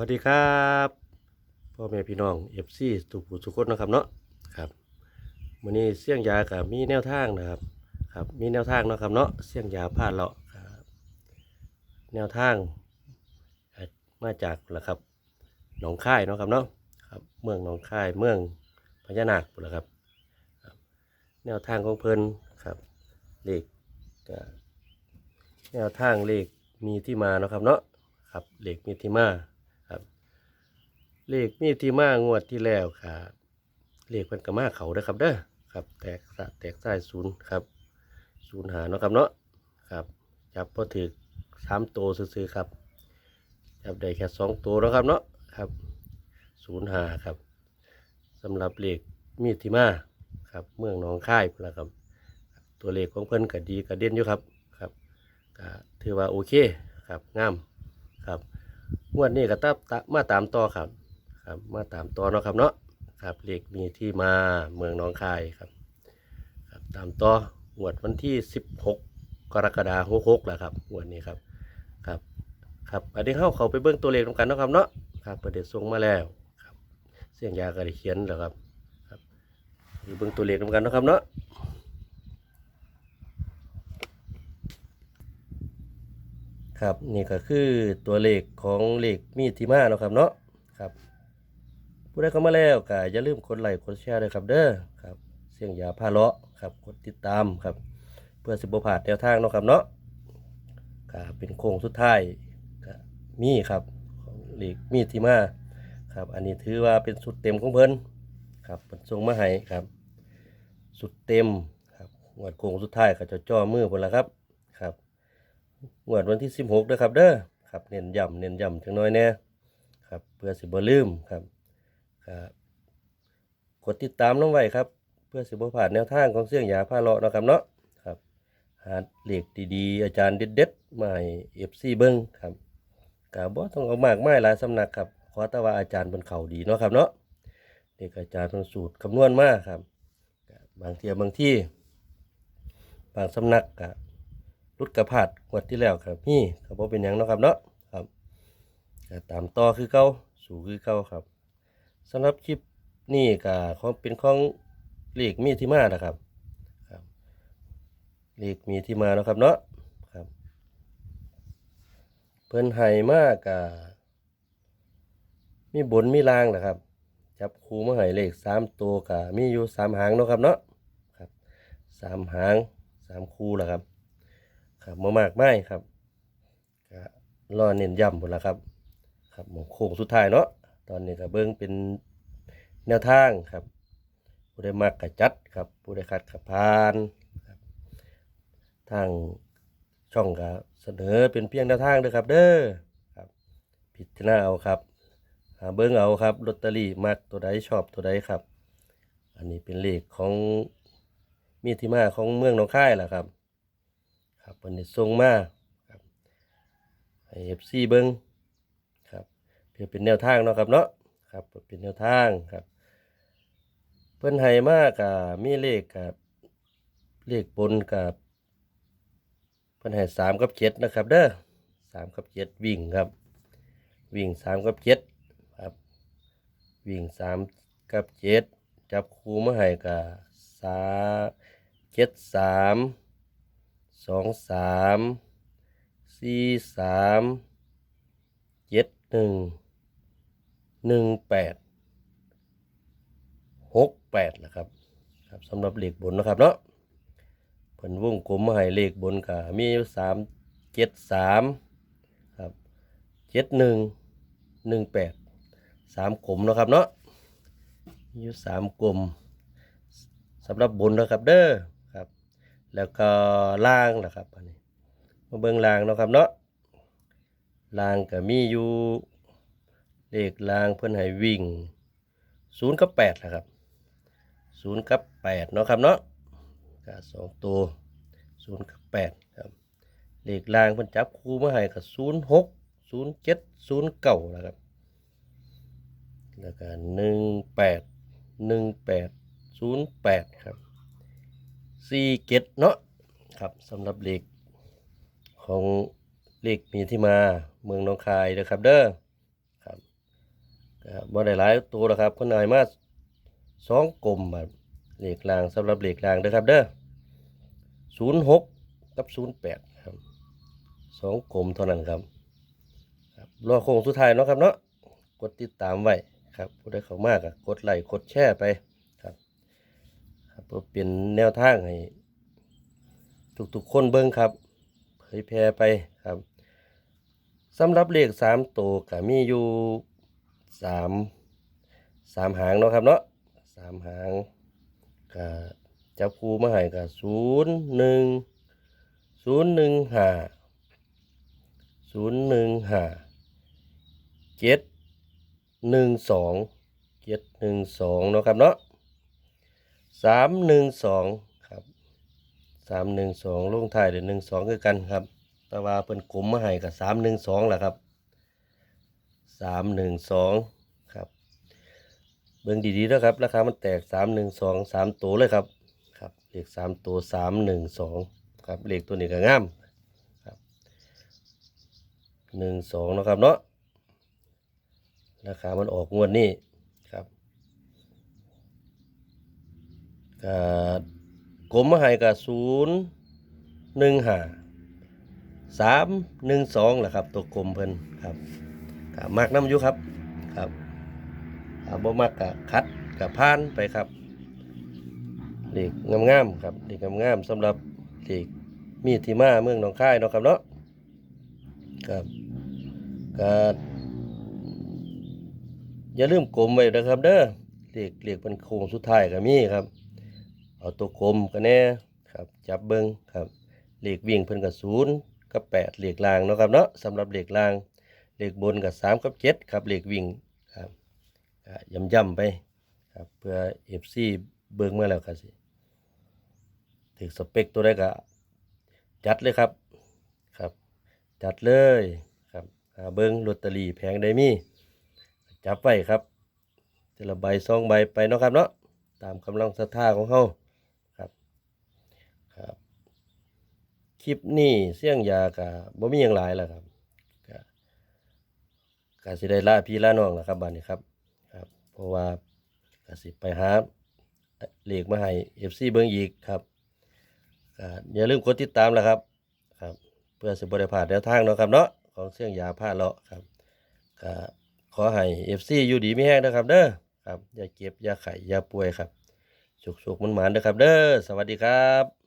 วัสดีครับพ่อแม่พี่น้องเอฟซีทุกผู้ทุกคนนะครับเนาะครับวันนี้เสี่ยงยากับมีแนวทางนะครับครับมีแนวทางนะครับเนาะเสี่ยงยาพลาดเลาะครับแนวทางมาจากละครับหนองค่ายเนาะครับเนาะครับเมืองหนองค่ายเมืองพญานาคเละครับ แนวทางของเพิ่นครับเลขกแนวทางเลขมีที่มาเนาะครับเนาะครับเลขมีที่มา เลขมีที่มางวดที่แล้วครับเลขมันก็มาเขาเด้อครับเด้อครับ แตกสะแตกสายศูนย์ครับศูนย์หาเนาะครับเนาะครับจับพอถือสามตัวซื้อครับจับได้แค่สองตัวนะครับเนาะครับศูนย์หาครับสำหรับเลขมีที่มาครับเมืองหนองค่ายพุ่นละครับ ตัวเลขของเพิ่นก็ดีก็เด่นอยู่ครับครับก็ถือว่าโอเคครับงามครับงวดนี้ก็ตามตามาตามต่อครับ ครับมาตามต่อเนาะครับเนาะครับเลขมีที่มาเมืองหนองคายครับครับ ตามต่องวดวันที่ 16 กรกฎาคม66แหละครับงวดนี้ครับครับครับอันนี้เข้าเขาไปเบิ้งตัวเลขตรงกันเนาะครับเนาะครับประเด็นส่งมาแล้วครับเสียงยาก็ได้เขียนแล้วครับครับไปเบิ้งตัวเลขตรงกันเนาะครับเนาะครับนี่ก็คือตัวเลขของเลขมีดที่มาเนาะครับเนาะครับ ผู้ใดเข้ามาแล้วก็อย่าลืมกดไลค์กดแชร์ด้วยครับเด้อครับเสียงยาพาเลาะครับกดติดตามครับ เพื่อสิบผ่าดแนวทางเนาะครับเนาะก็เป็นโค้งสุดท้ายก็มีครับของเลขมีที่มาครับ อันนี้ถือว่าเป็นสุดเต็มของเพิ่นครับเพิ่นส่งมาให้ครับ สุดเต็มครับงวดโค้งสุดท้ายก็จะจ่อมือเพิ่นละครับครับงวดวันที่ 16นะครับเด้อครับเน้นย้ำเน้นย้ำจังน้อยแน่ครับเพื่อสิบ่ลืมครับ ครับกดติดตามน้องไว้ครับ เพื่อสิบผ่านแนวทางของเสี่ยงยาพาเลาะเนาะครับเนาะครับ หาเหลขดีๆ อาจารย์เด็ดๆมาให้ FC เบิ่งครับก็บ่ต้องเอามากไมายหลายสำนักครับขอแต่ว่าอาจารย์เพิ่นเข้าดีเนาะครับเนาะเด็กอาจารย์เพิ่นสูตรคำนวณมากครับ บางเทียบางที่ บางสำนักก็รุดกระพาดงวดที่แล้วครับนี่ครับเป็นหยังเนาะครับเนาะครับตามต่อคือเก่าสู่คือเก่าครับ สำหรับคลิปนี้ก็ของเป็นของเลขมีที่มานะครับครับเลขมีที่มาเนาะครับเนาะครับเพิ่นให้มากกะมีบนมีลางนะครับ จับคูมาให้เลขสามตัวกะมีอยู่สามหางเนาะครับเนาะครับสามหางสามคูแหละครับ ครับมามากไม่ครับก็รอเน้นย้ำหมดแล้วครับ ครับมองโค้งสุดท้ายเนาะ ตอนนี้ก็เบิ้งเป็นแนวทางครับ ผู้ใดมักกะจัดครับ ผู้ใดขัดกะพานครับทางช่องก็เสนอเป็นเพียงแนวทางเด้อครับ เด้อครับ พิจารณาเอาครับหาเบิ้งเอาครับลอตเตอรี่มักตัวใดชอบตัวใดครับ อันนี้เป็นเลขของมีที่มาของเมืองหนองคายแหละครับ ครับวันนี้ส่งมาครับเอฟซีเบิ้ง เพื่อเป็นแนวทางเนาะครับเนาะครับเป็นแนวทางครับ เพิ่นให้มากกับมีเลขกับเลขบนกับเพิ่นให้สามกับเจ็ดนะครับเด้อสามกับเจ็ดวิ่งครับ วิ่งสามกับเจ็ดครับ วิ่งสามกับเจ็ดจับคู่มาให้กับสาเจ็ดสามสองสามสี่สามเจ็ดหนึ่ง หนึ่งแปดหกแปดนะครับครับสำหรับเลขบนนะครับเนาะเพิ่นวงกลมมาให้เลขบนก็มีอยู่สามเจ็ดสามครับเจ็ดหนึ่งหนึ่งแปดสามกลมนะครับเนาะมีอยู่สามกลมสำหรับบนนะครับเด้อครับ แล้วก็ล่างนะครับอันนี้มาเบิ่งล่างนะครับเนาะล่างก็มีอยู่ เลขลางเพิ่นให้วิ่งศูนย์กับแปดนะครับศูนย์กับแปดเนาะครับเนาะก็สองตัวศูนย์กับแปดครับเลขลางเพิ่นจับคู่มาให้ก็ศูนย์หกศูนย์เจ็ดศูนย์เก้านะครับแล้วก็หนึ่งแปดหนึ่งแปดศูนย์แปดครับสี่เกตเนาะครับสำหรับเลขของเลขมีที่มาเมืองหนองคายนะครับเด้อ ก็บ่ได้หลายตัวแล้วครับคนนายมาสองกลมแบบเลขรางสำหรับเหลขรางเด้อครับเด้อศูนย์หกกับศูนย์แปดครับสองกลมเท่านั้นครับรอโค้งสุดท้ายเนาะครับเนาะกดติดตามไว้ครับผู้ใดเข้ามากกดไลค์กดแชร์ไปครับครับเพื่อเป็นแนวทางให้ทุกๆคนเบิ่งครับเผยแพร่ไปครับสำหรับเลขสามตัวก็มีอยู่ สามสามหางเนาะครับเนาะสามหางก็จับคูมาให้ก็ศูนย์หนึ่งศูนย์หนึ่งห้าศูนย์หนึ่งห้าเจ็ดหนึ่งสองเจ็ดหนึ่งสองเนาะครับเนาะสามหนึ่งสองครับสามหนึ่งสองลงท้ายเดี๋ยวหนึ่งสองคือกันครับ แต่ว่าเพิ่นกลุ่มมาให้กับสามหนึ่งสองแหละครับ สามหนึ่งสองครับ เบิ่งดีๆแล้วครับ ราคามันแตกสามหนึ่งสองสามตัวเลยครับ ครับเลขสามตัวสามหนึ่งสองครับเลขตัวนี้ก็งามครับหนึ่งสองนะครับเนาะราคามันออกงวดนี้ครับก็กลมมาให้กับศูนย์หนึ่งห้าสามหนึ่งสองแหละครับ ตัวกลมเพิ่นครับ กับมากน้ำอยู่ครับครับบ่มากกับคัดกับพานไปครับเด็กงามๆครับเด็กงามๆสำหรับเด็กมีที่มาเมืองหนองคายเนาะครับเนาะครับก็อย่าลืมกลมไว้นะครับ เด้อเด็กเด็กเป็นโค้งสุดท้ายก็มีครับ เอาตัวกลมกันแน่ครับจับเบิ้งครับเลขวิ่งเพิ่นกับศูนย์กับแปดเลขล่างเนาะครับเนาะสำหรับเลขล่าง เลขบนกับสามกับเจ็ดครับเลขวิ่งครับย่ำๆไปครับเพื่อเอฟซีเบิ้งมาแล้วก็สิถึงสเปคตัวได้ก็จัดเลยครับครับ จัดเลยครับเบิ้งลอตเตอรี่แผงใดมีจับไว้ครับแต่ละใบสองใบไปเนาะครับเนาะตามกำลังศรัทธาของเขาครับครับ คลิปนี้เสี่ยงยากะบ่มีอย่างหลายแล้วครับ กสิได้ลาพี่ลาน้องแล้วครับบัดนี้ครับครับ เพราะว่ากสิไปหาเหลขมาให้ FC เบิ่งอีกครับก็อย่าลืมกดติดตามแล้วครับครับ เพื่อสิบ่ได้พลาดแนวทางเนาะครับเนาะของเสี่ยงยาพาเลาะครับก็ขอให้ FC อยู่ดีไมีแฮงนะครับเด้อครับอย่าเก็บอย่าไข่อย่าป่วยครับสุกๆมันหมานๆเด้อครับเด้อสวัสดีครับ